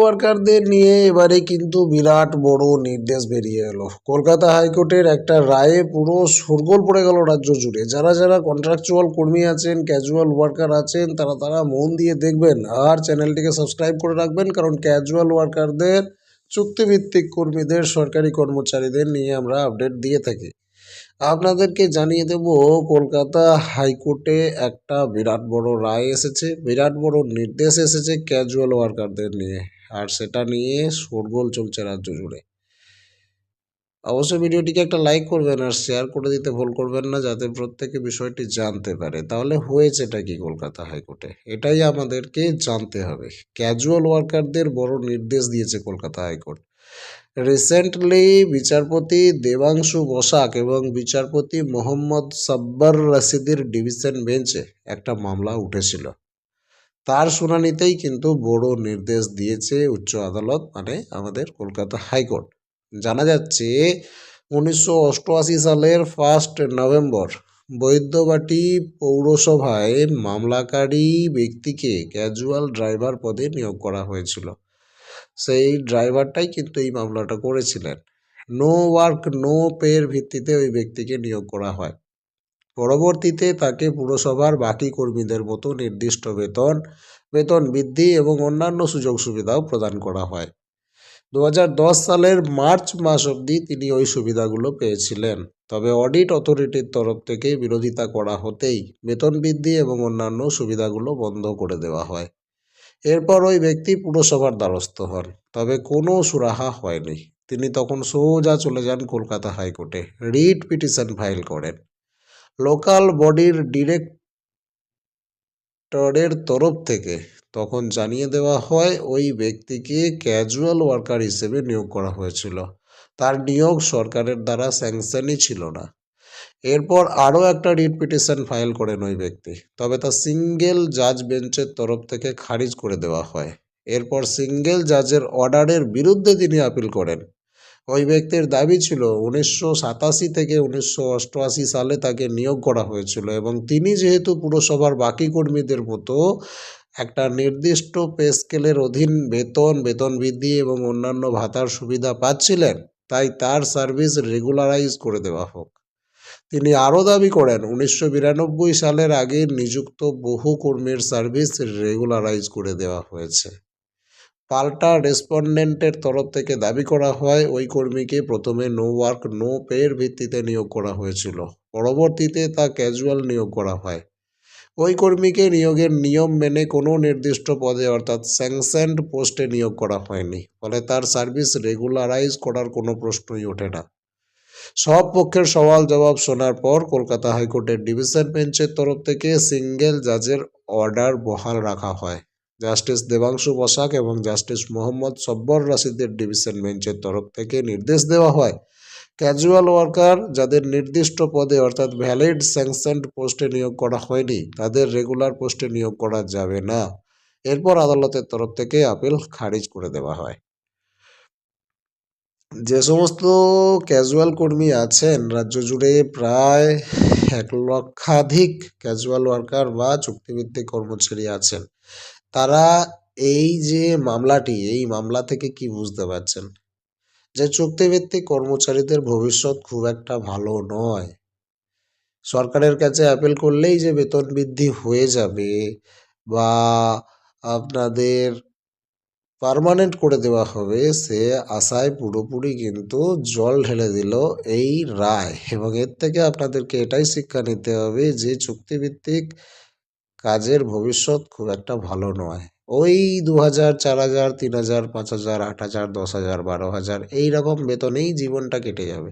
ওয়ার্কারদের নিয়ে এবারে কিন্তু বিরাট বড় নির্দেশ বেরিয়ে এলো। কলকাতা হাইকোর্টের একটা রায়ে পুরো শোরগোল পড়ে গেল রাজ্য জুড়ে। যারা যারা কন্ট্রাকচুয়াল কর্মী আছেন ক্যাজুয়াল ওয়ার্কার আছেন, তারা তারা মন দিয়ে দেখবেন। আর চ্যানেলটিকে সাবস্ক্রাইব করে রাখবেন, কারণ ক্যাজুয়াল ওয়ার্কারদের চুক্তিভিত্তিক কর্মীদের, সরকারি কর্মচারীদের নিয়ে আমরা আপডেট দিয়ে থাকি। আপনাদেরকে জানিয়ে দেব, কলকাতা হাইকোর্টে একটা বিরাট বড় রায় এসেছে। বিরাট বড় নির্দেশ এসেছে ক্যাজুয়াল ওয়ার্কারদের নিয়ে। আর সেটা নিয়ে শোরগোল চলছে রাজ্য জুড়ে। অবশ্যই ভিডিওটিকে একটা লাইক করবেন আর শেয়ার করে দিতে ভুল করবেন না যাতে প্রত্যেকে বিষয়টি জানতে পারে। তাহলে হয়েছেটা কি কলকাতা হাইকোর্টে? এটাই আমাদেরকে জানতে হবে। ক্যাজুয়াল ওয়ার্কারদের বড় নির্দেশ দিয়েছে কলকাতা হাইকোর্ট। রিসেন্টলি বিচারপতি দেবাংশু বসাক এবং বিচারপতি মোহাম্মদ সাব্বার রশিদের ডিভিশন বেঞ্চে একটা মামলা উঠেছিল। তার শুনানিতেই কিন্তু বড় নির্দেশ দিয়েছে উচ্চ আদালত মানে আমাদের কলকাতা হাইকোর্ট। জানা যাচ্ছে, উনিশশো অষ্টআশি সালের ফার্স্ট নভেম্বর বৈদ্যবাটি পৌরসভায় মামলাকারী ব্যক্তিকে ক্যাজুয়াল ড্রাইভার পদে নিয়োগ করা হয়েছিল। সেই ড্রাইভারটাই কিন্তু এই মামলাটা করেছিলেন। নো ওয়ার্ক, নো পের ভিত্তিতে ওই ব্যক্তিকে নিয়োগ করা হয়। পরবর্তীতে তাকে পুরসভার বাকি কর্মীদের মতো নির্দিষ্ট বেতন বেতন বৃদ্ধি এবং অন্যান্য সুযোগ সুবিধাও প্রদান করা হয়। দু হাজার দশ সালের মার্চ মাস অবধি তিনি ওই সুবিধাগুলো পেয়েছিলেন। তবে অডিট অথরিটির তরফ থেকে বিরোধিতা করা হতেই বেতন বৃদ্ধি এবং অন্যান্য সুবিধাগুলো বন্ধ করে দেওয়া হয়। এরপর ওই ব্যক্তি পুরসভার দ্বারস্থ হন। তবে কোনো সুরাহা হয়নি। তিনি তখন সোজা চলে যান কলকাতা হাইকোর্টে। রিট পিটিশন ফাইল করেন। লোকাল বডির ডিরেক্টরের তরফ থেকে তখন জানিয়ে দেওয়া হয়, ওই ব্যক্তিকে ক্যাজুয়াল ওয়ার্কার হিসেবে নিয়োগ করা হয়েছিল। তার নিয়োগ সরকারের দ্বারা স্যাংশনই ছিল না। এরপর আরও একটা রিট পিটিশন ফাইল করেন ওই ব্যক্তি। তবে তা সিঙ্গেল জাজ বেঞ্চের তরফ থেকে খারিজ করে দেওয়া হয়। এরপর সিঙ্গেল জাজের অর্ডারের বিরুদ্ধে তিনি আপিল করেন। ওই ব্যক্তির দাবি ছিল? উনিশশো সাতাশি থেকে উনিশশো অষ্টআশি সালে তাকে নিয়োগ করা হয়েছিল এবং তিনি যেহেতু পুরসভার বাকি কর্মীদের মতো, একটা নির্দিষ্ট পে স্কেলের অধীন বেতন বেতন বৃদ্ধি এবং অন্যান্য ভাতার সুবিধা পাচ্ছিলেন, তাই তার সার্ভিস রেগুলারাইজ করে দেওয়া হোক। তিনি আরও দাবি করেন, উনিশশো বিরানব্বই সালের আগে নিযুক্ত বহু কর্মীর সার্ভিস রেগুলারাইজ করে দেওয়া হয়েছে। পাল্টা রেসপন্ডেন্টের তরফ থেকে দাবি করা হয়, ওই কর্মীকে প্রথমে নো ওয়ার্ক, নো পের ভিত্তিতে নিয়োগ করা হয়েছিল। পরবর্তীতে তা ক্যাজুয়াল নিয়োগ করা হয়। ওই কর্মীকে নিয়োগের নিয়ম মেনে কোনো নির্দিষ্ট পদে, অর্থাৎ স্যাংশনড পোস্টে নিয়োগ করা হয়নি। ফলে তার সার্ভিস রেগুলারাইজ করার কোনো প্রশ্নই ওঠে না। সব পক্ষের সওয়াল জবাব শোনার পর কলকাতা হাইকোর্টের ডিভিশন বেঞ্চের তরফ থেকে সিঙ্গেল জাজের অর্ডার বহাল রাখা হয়। জাস্টিস দেবাংশু বসাক এবং জাস্টিস মোহাম্মদ সব্বর রাশিদের ডিভিশন বেঞ্চের তরফ থেকে নির্দেশ দেওয়া হয়। ক্যাজুয়াল ওয়ার্কার যাদের নির্দিষ্ট পদে অর্থাৎ ভ্যালিড স্যাংশনড পোস্টে নিয়োগ করা হয়নি, তাদের রেগুলার পোস্টে নিয়োগ করা যাবে না। এরপর আদালতের তরফ থেকে আপিল খারিজ করে দেওয়া হয়। যে সমস্ত ক্যাজুয়াল কর্মী আছেন, রাজ্য জুড়ে প্রায় এক লক্ষাধিক ক্যাজুয়াল ওয়ার্কার বা চুক্তিভিত্তিক কর্মচারী আছেন। তারা এই যে মামলাটি, এই মামলা থেকে কি বুঝতে পারছেন? যে চুক্তিভিত্তিক কর্মচারীদের ভবিষ্যৎ খুব একটা ভালো নয়। সরকারের কাছে অ্যাপিল করলেই যে বেতন বৃদ্ধি হয়ে যাবে বা আপনাদের পার্মানেন্ট করে দেওয়া হবে, সে আশায় পুরোপুরি কিন্তু জল ঢেলে দিল এই রায়। এবং এর থেকে আপনাদেরকে এটাই শিক্ষা নিতে হবে যে চুক্তিভিত্তিক কাজের ভবিষ্যৎ খুব একটা ভালো নয়। ওই দু হাজার চার হাজার তিন হাজার পাঁচ হাজার আট হাজার দশ হাজার বারো হাজার এই রকম বেতনেই জীবনটা কেটে যাবে।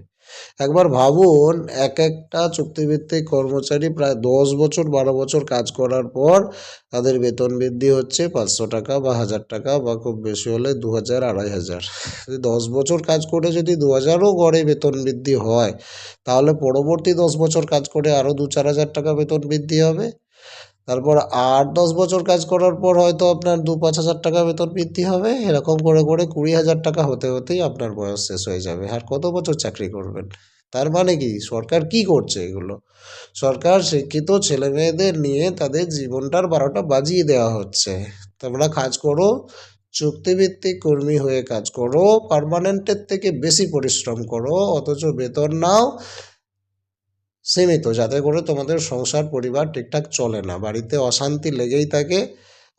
একবার ভাবুন এক একটা চুক্তিভিত্তিক কর্মচারী প্রায় দশ বছর, বারো বছর কাজ করার পর তাদের বেতন বৃদ্ধি হচ্ছে পাঁচশো টাকা বা হাজার টাকা বা খুব বেশি হলে দু হাজার আড়াই হাজার দশ বছর কাজ করে যদি দু হাজারও গড়ে বেতন বৃদ্ধি হয়, তাহলে পরবর্তী দশ বছর কাজ করে আরও দু চার হাজার টাকা বেতন বৃদ্ধি হবে। তারপর আট, দশ বছর কাজ করার পর হয়তো আপনার দু, পাঁচ হাজার টাকা বেতন বৃদ্ধি হবে। এরকম করে করে কুড়ি হাজার টাকা হতে, হতেই আপনার বয়স শেষ হয়ে যাবে। আর কত বছর চাকরি করবেন? তার মানে কি? সরকার কি করছে এগুলো? সরকার শিক্ষিত ছেলে মেয়েদের নিয়ে তাদের জীবনটার বারোটা বাজিয়ে দেওয়া হচ্ছে। তোমরা কাজ করো, চুক্তিভিত্তিক কর্মী হয়ে কাজ করো পার্মানেন্টের থেকে বেশি পরিশ্রম করো, অথচ বেতন নাও সীমিত যাতে করে তোমাদের সংসার, পরিবার ঠিকঠাক চলে না। বাড়িতে অশান্তি লেগেই থাকে,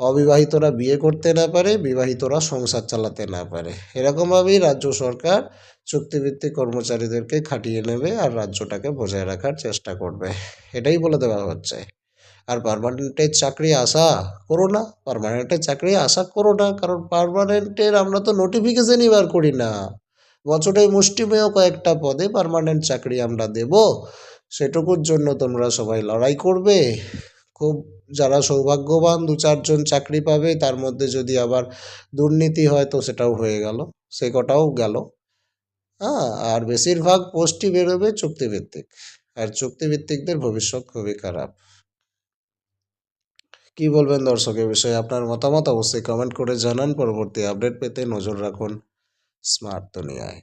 অবিবাহিতরা বিয়ে করতে না পারে, বিবাহিতরা সংসার চালাতে না পারে। এরকমভাবেই রাজ্য সরকার চুক্তিভিত্তিক কর্মচারীদেরকে খাটিয়ে নেবে আর রাজ্যটাকে বজায় রাখার চেষ্টা করবে। এটাই বলে দেওয়া হচ্ছে। আর পারমানেন্টের চাকরি আশা করো না। পারমানেন্টের চাকরি আশা করো না, কারণ পারমানেন্টের আমরা তো নোটিফিকেশনই বার করি না। বছরে মুষ্টিমেয় কয়েকটা পদে পারমানেন্ট চাকরি আমরা দেব। সেটুকুর জন্য তোমরা সবাই লড়াই করবে। খুব যারা সৌভাগ্যবান দু চারজন চাকরি পাবে, তার মধ্যে যদি আবার দুর্নীতি হয় তো সেটাও হয়ে গেল, সে কটাও গেল। হ্যাঁ আর বেশিরভাগ পোস্টই বেরোবে চুক্তিভিত্তিক, আর চুক্তিভিত্তিকদের ভবিষ্যৎ খুবই খারাপ। কি বলবেন দর্শকের বিষয়ে আপনার মতামত অবশ্যই কমেন্ট করে জানান, পরবর্তী আপডেট পেতে নজর রাখুন স্মার্ট দুনিয়ায়।